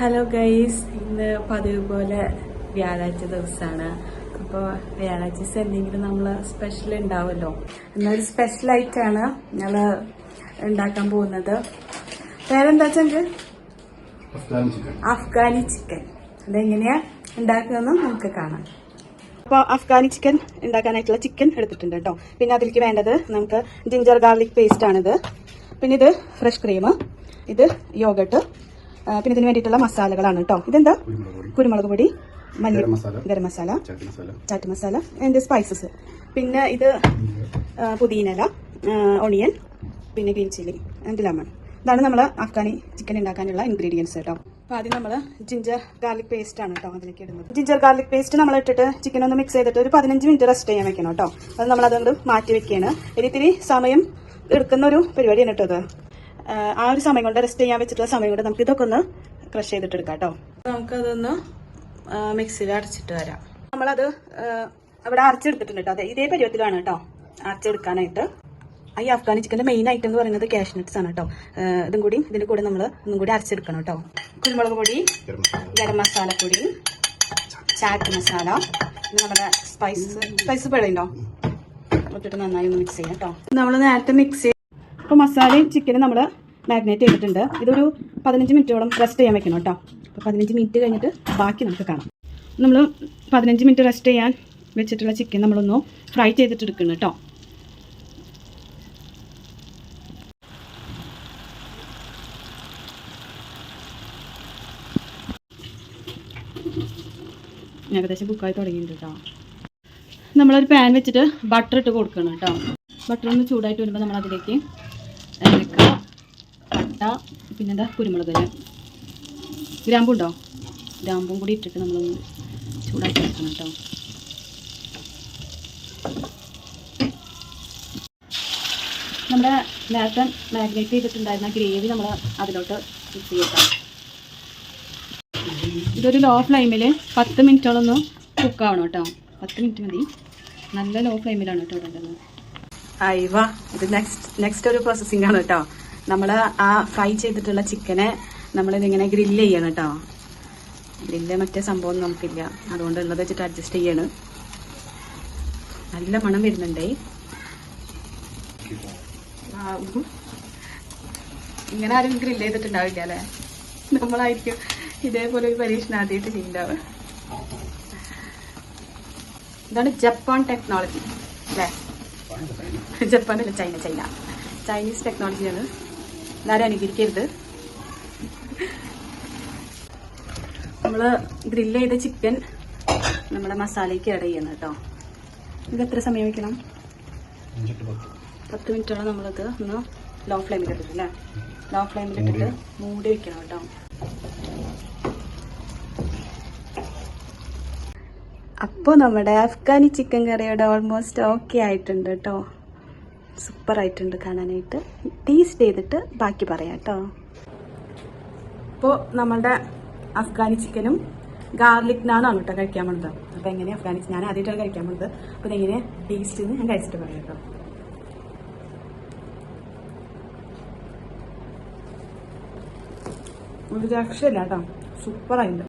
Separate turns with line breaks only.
Hello guys ഇന്ന് പതിവ് പോലെ വ്യാഴാഴ്ച ദിവസമാണ്. അപ്പോൾ വ്യാഴാഴ്ച ദിവസം എന്തെങ്കിലും നമ്മൾ സ്പെഷ്യൽ ഉണ്ടാവുമല്ലോ? എന്നൊരു സ്പെഷ്യൽ ആയിട്ടാണ് ഞങ്ങൾ ഉണ്ടാക്കാൻ പോകുന്നത്. വേറെന്താ വെച്ചെങ്കിൽ അഫ്ഗാനി ചിക്കൻ. അതെങ്ങനെയാ ഉണ്ടാക്കുന്നതെന്ന് നമുക്ക് കാണാം. അപ്പോൾ അഫ്ഗാനി ചിക്കൻ ഉണ്ടാക്കാനായിട്ടുള്ള ചിക്കൻ എടുത്തിട്ടുണ്ട് കേട്ടോ. പിന്നെ അതിലേക്ക് വേണ്ടത് നമുക്ക് ജിഞ്ചർ ഗാർലിക് പേസ്റ്റ് ആണിത്. പിന്നെ ഇത് ഫ്രഷ് ക്രീം ഇത് യോഗട്ട് പിന്നെ ഇതിന് വേണ്ടിയിട്ടുള്ള മസാലകളാണ് കേട്ടോ ഇതെന്താ?
കുരുമുളക് പൊടി
മല്ലി
ഗരം മസാല. ചാറ്റ് മസാല
ചാറ്റ് സ്പൈസസ് പിന്നെ ഇത് ആ, പുതിനയില ഒണിയൻ പിന്നെ ഗ്രീൻ ചില്ലി ആൻഡ് ലെമൺ ഇതാണ് നമ്മൾ അഫ്ഗാനി ചിക്കൻ ഉണ്ടാക്കാനുള്ള ഇൻഗ്രീഡിയൻസ് കേട്ടോ അപ്പോൾ ആദ്യം നമ്മൾ ജിഞ്ചർ ഗാർലിക് പേസ്റ്റ് ആണ് കേട്ടോ അതിലേക്ക് ഇടുന്നത്. ജിഞ്ചർ ഗാർലിക് പേസ്റ്റ് നമ്മൾ ഇട്ടിട്ട് ചിക്കൻ ഒന്ന് മിക്സ് ചെയ്തിട്ട് ഒരു പതിനഞ്ച് മിനിറ്റ് റെസ്റ്റ് ചെയ്യാൻ വെക്കണം കേട്ടോ അത് നമ്മൾ അതുകൊണ്ട് മാറ്റി വെക്കുകയാണ് ഇനി ഇത്തിരി സമയം എടുക്കുന്ന ഒരു പരിപാടിയാണ് കേട്ടോ അത് ആ, ഒരു സമയം കൊണ്ട് റെസ്റ്റ് ചെയ്യാൻ വെച്ചിട്ടുള്ള സമയം കൊണ്ട് നമുക്ക് ഇതൊക്കെ ഒന്ന് ക്രഷ് ചെയ്തിട്ട് എടുക്കാം കേട്ടോ നമുക്കതൊന്ന് മിക്സിയിൽ അരച്ചിട്ട് വരാം. നമ്മളത് അവിടെ അരച്ചെടുത്തിട്ടുണ്ട് കേട്ടോ അതെ ഇതേ പരുവത്തിലാണ് കേട്ടോ അരച്ചെടുക്കാനായിട്ട്. ഈ അഫ്ഗാനി ചിക്കന്റെ മെയിൻ ഐറ്റം എന്ന് പറയുന്നത് ക്യാഷ് നട്ട്സ് ആണ് കേട്ടോ ഇതും കൂടി ഇതിന്റെ കൂടെ നമ്മൾ ഒന്നും കൂടി അരച്ചെടുക്കണം കേട്ടോ കുരുമുളക് പൊടി
ഗരം മസാല
പൊടി ചാറ്റ് മസാല നമ്മുടെ സ്പൈസ് സ്പൈസ് പേടുണ്ടോ ഇട്ടിട്ട് നന്നായി ഒന്ന് മിക്സ് ചെയ്യാം കേട്ടോ നമ്മൾ നേരത്തെ മിക്സ് അപ്പോൾ മസാലയും ചിക്കനും നമ്മൾ മാഗ്നേറ്റ് ചെയ്തിട്ടുണ്ട്. ഇതൊരു പതിനഞ്ച് മിനിറ്റോളം റെസ്റ്റ് ചെയ്യാൻ വെക്കണം കേട്ടോ. അപ്പോൾ പതിനഞ്ച് മിനിറ്റ് കഴിഞ്ഞിട്ട് ബാക്കി നമുക്ക് കാണാം. നമ്മൾ പതിനഞ്ച് മിനിറ്റ് റെസ്റ്റ് ചെയ്യാൻ വെച്ചിട്ടുള്ള ചിക്കൻ നമ്മളൊന്ന് ഫ്രൈ ചെയ്തിട്ട് എടുക്കണം കേട്ടോ. ഏകദേശം കുക്കായി തുടങ്ങിയിട്ടുണ്ട് കേട്ടോ. നമ്മളൊരു പാൻ വെച്ചിട്ട് ബട്ടർ ഇട്ട് കൊടുക്കണം കേട്ടോ. ബട്ടർ ഒന്ന് ചൂടായിട്ട് വരുമ്പോൾ നമ്മൾ അതിലേക്ക് ഏലക്ക പട്ട പിന്നെന്താ കുരുമുളക് ഗ്രാമ്പു ഉണ്ടോ ഗ്രാമ്പും കൂടി ഇട്ടിട്ട് നമ്മളൊന്ന് ചൂടാക്കി വെക്കണം കേട്ടോ നമ്മുടെ നേരത്തെ മാഗ്നേറ്റ് ചെയ്തിട്ടുണ്ടായിരുന്ന ഗ്രേവി നമ്മൾ അതിലോട്ട് മിക്സ് ചെയ്യട്ടോ. ഇതൊരു ലോ ഫ്ലെയിമിൽ പത്ത് മിനിറ്റോളം ഒന്ന് കുക്കാവണം കേട്ടോ പത്ത് മിനിറ്റ് മതി. നല്ല ലോ ഫ്ലെയിമിലാണ് കേട്ടോ ഇടേണ്ടത്. അയവ ഇത് നെക്സ്റ്റ് നെക്സ്റ്റ് ഒരു പ്രോസസ്സിംഗ് ആണ് കേട്ടോ നമ്മൾ ആ ഫ്രൈ ചെയ്തിട്ടുള്ള ചിക്കനെ നമ്മളിതിങ്ങനെ ഗ്രില്ല് ചെയ്യണം കേട്ടോ ഗ്രില്ല് മറ്റേ സംഭവം നമുക്കില്ല. അതുകൊണ്ട് ഉള്ളത് വെച്ചിട്ട് അഡ്ജസ്റ്റ് ചെയ്യാണ്. നല്ല മണം വരുന്നുണ്ടേ. ഇങ്ങനെ ആരും ഗ്രില്ല് ചെയ്തിട്ടുണ്ടാവില്ല അല്ലേ? നമ്മളായിരിക്കും ഇതേപോലെ ഒരു പരീക്ഷണം ആദ്യമായിട്ട് ചെയ്യുന്നുണ്ടാവുക ഇതാണ് ജപ്പാൻ ടെക്നോളജി അല്ലേ? ജപ്പാൻ അല്ല ചൈന ചൈന. ചൈനീസ് ടെക്നോളജിയാണ് എന്നാലും അനുകരിക്കരുത്. നമ്മൾ ഗ്രില്ല് ചെയ്ത ചിക്കൻ നമ്മുടെ മസാലയ്ക്ക് ആഡ് ചെയ്യണം കേട്ടോ. ഇത് എത്ര സമയം വയ്ക്കണം
പത്ത്
മിനിറ്റോളം നമ്മളിത് ഒന്ന് ലോ ഫ്ലെയിമിൽ അല്ലേ ലോ ഫ്ലെയിമിലിട്ടിട്ട് മൂടി വെക്കണം കേട്ടോ. അപ്പോൾ നമ്മുടെ അഫ്ഗാനി ചിക്കൻ കറിയുടെ ഓൾമോസ്റ്റ് ഓക്കെ ആയിട്ടുണ്ട് കേട്ടോ സൂപ്പർ ആയിട്ടുണ്ട് കാണാനായിട്ട്. ടേസ്റ്റ് ചെയ്തിട്ട് ബാക്കി പറയാം കേട്ടോ ഇപ്പോൾ നമ്മളുടെ അഫ്ഗാനി ചിക്കനും ഗാർലിക് നാണാണ് കേട്ടോ കഴിക്കാൻ വേണ്ടത് അപ്പോൾ എങ്ങനെ അഫ്ഗാനി ഞാൻ ആദ്യമായിട്ടാണ് കഴിക്കാൻ വേണ്ടത് അപ്പോൾ ഇതെങ്ങനെ ടേസ്റ്റ് ചെയ്ത് ഞാൻ കഴിച്ചിട്ട് പറയാം കേട്ടോ ഒരു രക്ഷയില്ല കേട്ടോ സൂപ്പറായിട്ടുണ്ട്